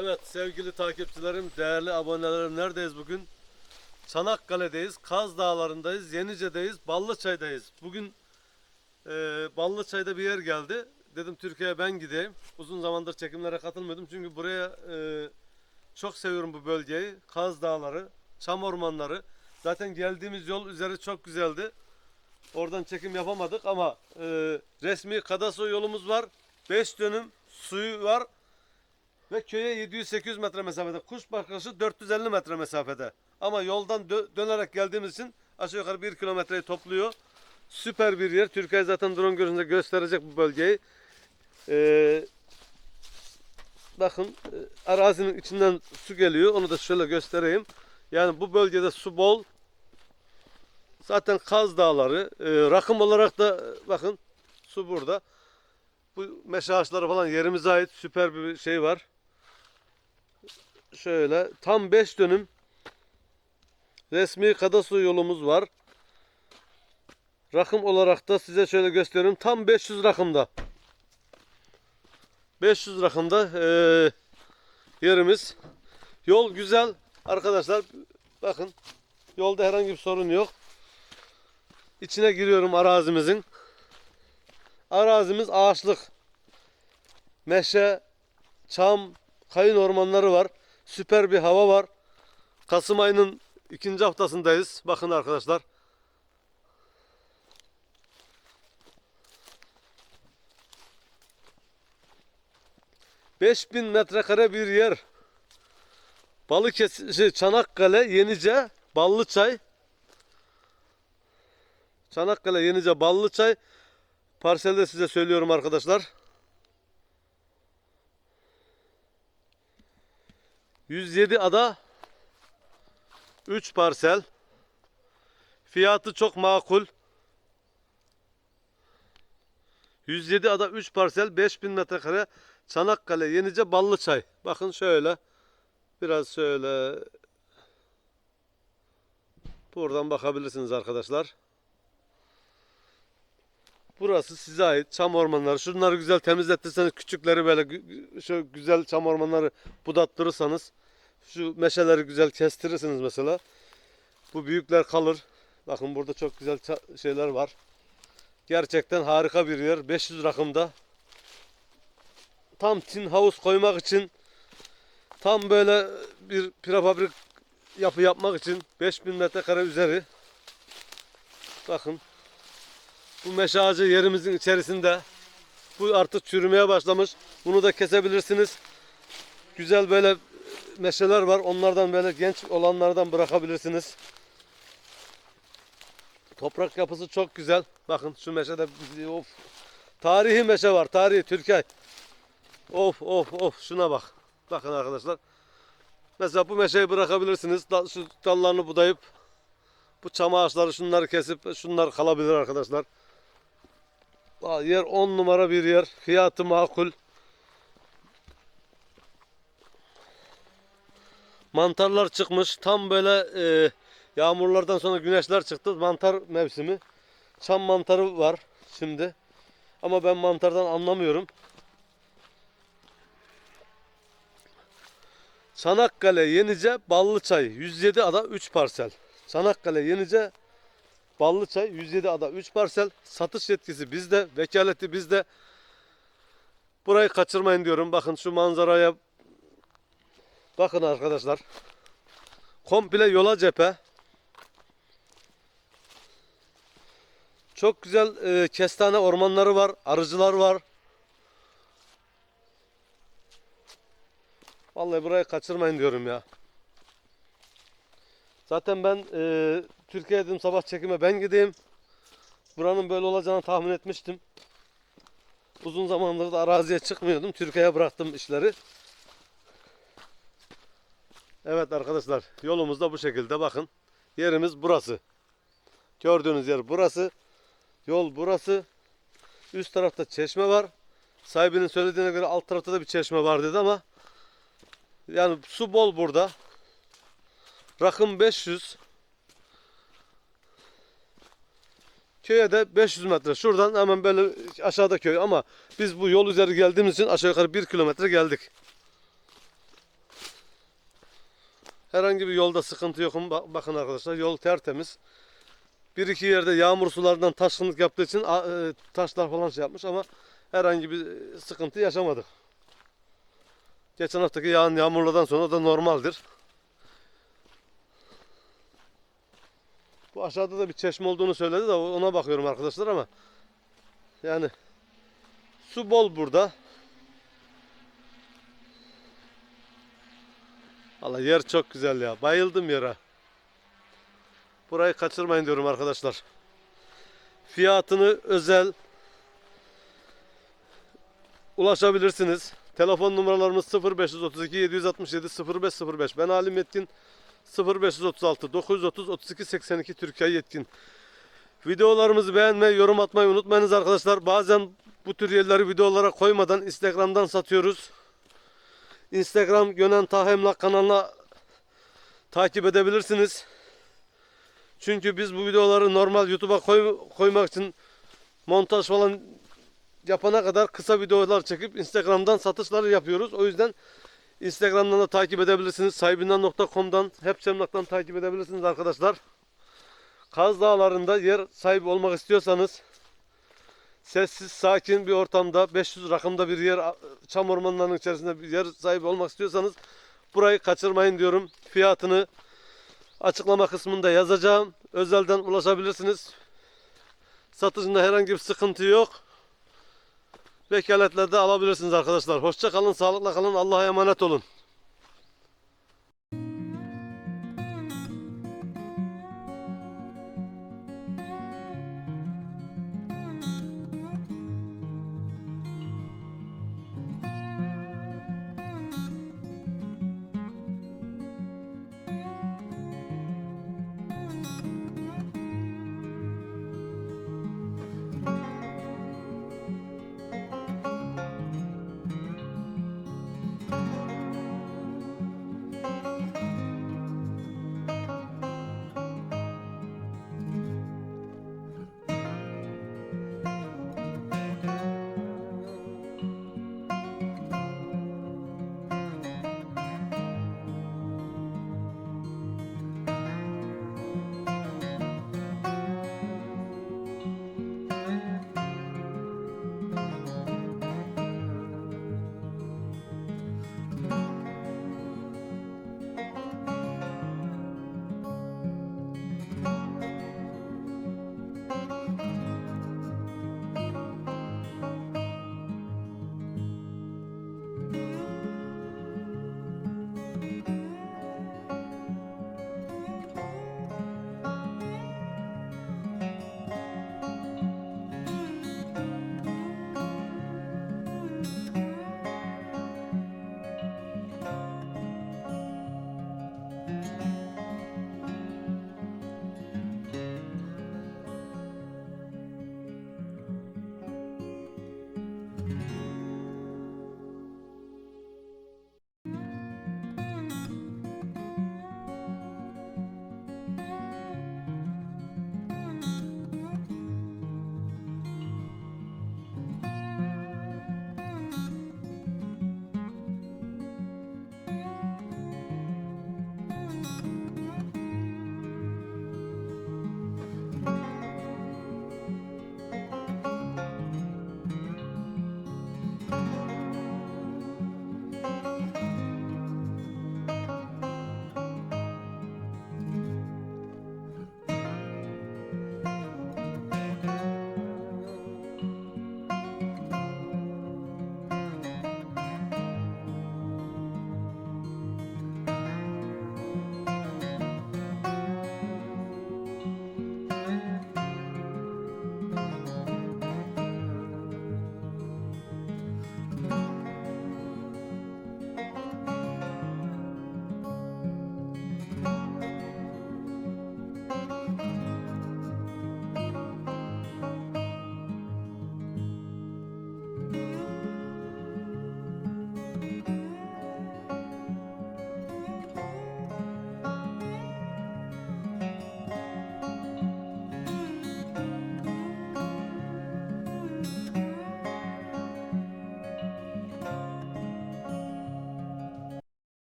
Evet sevgili takipçilerim, değerli abonelerim neredeyiz bugün? Çanakkale'deyiz, Kaz Dağları'ndayız, Yenice'deyiz, Ballıçay'dayız. Bugün e, Ballıçay'da bir yer geldi. Dedim Türkiye'ye ben gideyim. Uzun zamandır çekimlere katılmıyordum çünkü buraya e, çok seviyorum bu bölgeyi. Kaz Dağları, çam ormanları. Zaten geldiğimiz yol üzeri çok güzeldi. Oradan çekim yapamadık ama e, resmi kadastro yolumuz var. 5 dönüm suyu var. Ve köye 700-800 metre mesafede. Kuş bakışı 450 metre mesafede. Ama yoldan dö- dönerek geldiğimiz için aşağı yukarı 1 kilometreyi topluyor. Süper bir yer. Türkiye zaten drone görünce gösterecek bu bölgeyi. Ee, bakın e, arazinin içinden su geliyor. Onu da şöyle göstereyim. Yani bu bölgede su bol. Zaten Kaz Dağları. e, rakım olarak da e, bakın su burada. Bu meşe ağaçları falan yerimize ait süper bir şey var. Şöyle tam 5 dönüm resmi kadastro yolumuz var. Rakım olarak da size şöyle gösteriyorum. Tam 500 rakımda. 500 rakımda eee, yerimiz. Yol güzel arkadaşlar. Bakın yolda herhangi bir sorun yok. İçine giriyorum arazimizin. Arazimiz ağaçlık. Meşe, çam, kayın ormanları var. Süper bir hava var. Kasım ayının ikinci haftasındayız. Bakın arkadaşlar. ...5000 metrekare bir yer. Balıkesir, şey, Çanakkale, Yenice, Ballıçay. Çanakkale, Yenice, Ballıçay. Parselde size söylüyorum arkadaşlar. 107 ada 3 parsel. Fiyatı çok makul. 107 ada 3 parsel 5000 metrekare Çanakkale Yenice Ballıçay. Bakın şöyle. Biraz şöyle buradan bakabilirsiniz arkadaşlar. Burası size ait çam ormanları. Şunları güzel temizletirseniz küçükleri böyle şu güzel çam ormanları budattırırsanız şu meşeleri güzel kestirirsiniz mesela. Bu büyükler kalır. Bakın burada çok güzel şeyler var. Gerçekten harika bir yer. 500 rakımda. Tam tin havuz koymak için tam böyle bir prefabrik yapı yapmak için 5000 metrekare üzeri. Bakın bu meşe ağacı yerimizin içerisinde. Bu artık çürümeye başlamış. Bunu da kesebilirsiniz. Güzel böyle meşeler var. Onlardan böyle genç olanlardan bırakabilirsiniz. Toprak yapısı çok güzel. Bakın şu meşede of. Tarihi meşe var. Tarihi Türkiye. Of of of şuna bak. Bakın arkadaşlar. Mesela bu meşeyi bırakabilirsiniz. Şu dallarını budayıp bu çam ağaçları şunları kesip şunlar kalabilir arkadaşlar. Yer 10 numara bir yer. Fiyatı makul. Mantarlar çıkmış. Tam böyle e, yağmurlardan sonra güneşler çıktı. Mantar mevsimi. Çam mantarı var şimdi. Ama ben mantardan anlamıyorum. Çanakkale, Yenice, Ballıçay. 107 ada 3 parsel. Çanakkale, Yenice, Ballıçay 107 ada 3 parsel. Satış yetkisi bizde, vekaleti bizde. Burayı kaçırmayın diyorum. Bakın şu manzaraya bakın arkadaşlar. Komple yola cephe. Çok güzel e, kestane ormanları var, arıcılar var. Vallahi burayı kaçırmayın diyorum ya. Zaten ben e, Türkiye'ye dedim sabah çekime ben gideyim. Buranın böyle olacağını tahmin etmiştim. Uzun zamandır da araziye çıkmıyordum. Türkiye'ye bıraktım işleri. Evet arkadaşlar yolumuz da bu şekilde bakın. Yerimiz burası. Gördüğünüz yer burası. Yol burası. Üst tarafta çeşme var. Sahibinin söylediğine göre alt tarafta da bir çeşme var dedi ama yani su bol burada. Rakım 500. Köye de 500 metre. Şuradan hemen böyle aşağıda köy ama biz bu yol üzeri geldiğimiz için aşağı yukarı 1 kilometre geldik. Herhangi bir yolda sıkıntı yok. Ba- Bakın arkadaşlar yol tertemiz. Bir iki yerde yağmur sularından taşkınlık yaptığı için e, taşlar falan şey yapmış ama herhangi bir sıkıntı yaşamadık. Geçen haftaki yağan yağmurlardan sonra da normaldir. Bu aşağıda da bir çeşme olduğunu söyledi de ona bakıyorum arkadaşlar ama yani su bol burada. Allah yer çok güzel ya. Bayıldım yere. Burayı kaçırmayın diyorum arkadaşlar. Fiyatını özel ulaşabilirsiniz. Telefon numaralarımız 0532 767 0505. Ben Halim Yetkin 0536 930 32 82 Türkiye Yetkin. Videolarımızı beğenmeyi, yorum atmayı unutmayınız arkadaşlar. Bazen bu tür yerleri videolara koymadan Instagram'dan satıyoruz. Instagram Gönen Tahemlak kanalına takip edebilirsiniz. Çünkü biz bu videoları normal YouTube'a koy, koymak için montaj falan yapana kadar kısa videolar çekip Instagram'dan satışları yapıyoruz. O yüzden Instagram'dan da takip edebilirsiniz. Sahibinden.com'dan, hepsemlaktan takip edebilirsiniz arkadaşlar. Kaz Dağları'nda yer sahibi olmak istiyorsanız sessiz, sakin bir ortamda 500 rakımda bir yer, çam ormanlarının içerisinde bir yer sahibi olmak istiyorsanız burayı kaçırmayın diyorum. Fiyatını açıklama kısmında yazacağım. Özelden ulaşabilirsiniz. Satıcında herhangi bir sıkıntı yok. Vekaletle alabilirsiniz arkadaşlar. Hoşça kalın, sağlıkla kalın. Allah'a emanet olun.